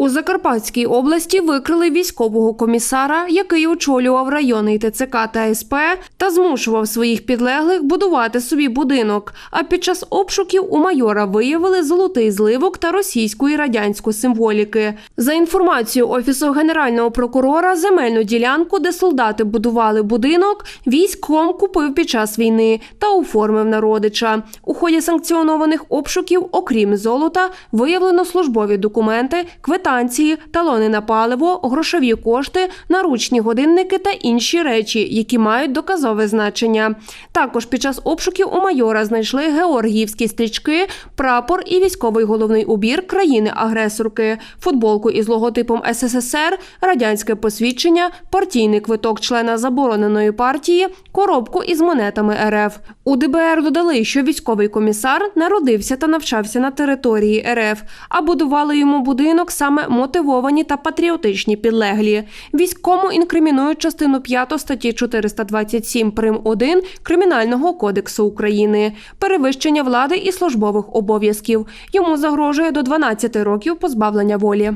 У Закарпатській області викрили військового комісара, який очолював районний ТЦК та СП та змушував своїх підлеглих будувати собі будинок. А під час обшуків у майора виявили золотий зливок та російську і радянську символіки. За інформацією офісу генерального прокурора, земельну ділянку, де солдати будували будинок, військом купив під час війни та оформив на родича. У ході санкціонованих обшуків, окрім золота, виявлено службові документи, квитанції, талони на паливо, грошові кошти, наручні годинники та інші речі, які мають доказове значення. Також під час обшуків у майора знайшли георгіївські стрічки, прапор і військовий головний убір країни-агресорки, футболку із логотипом СССР, радянське посвідчення, партійний квиток члена забороненої партії, коробку із монетами РФ. У ДБР додали, що військовий комісар народився та навчався на території РФ, а будували йому будинок саме мотивовані та патріотичні підлеглі. Війському інкримінують частину 5 статті 427 прим. 1 Кримінального кодексу України перевищення влади і службових обов'язків. Йому загрожує до 12 років позбавлення волі.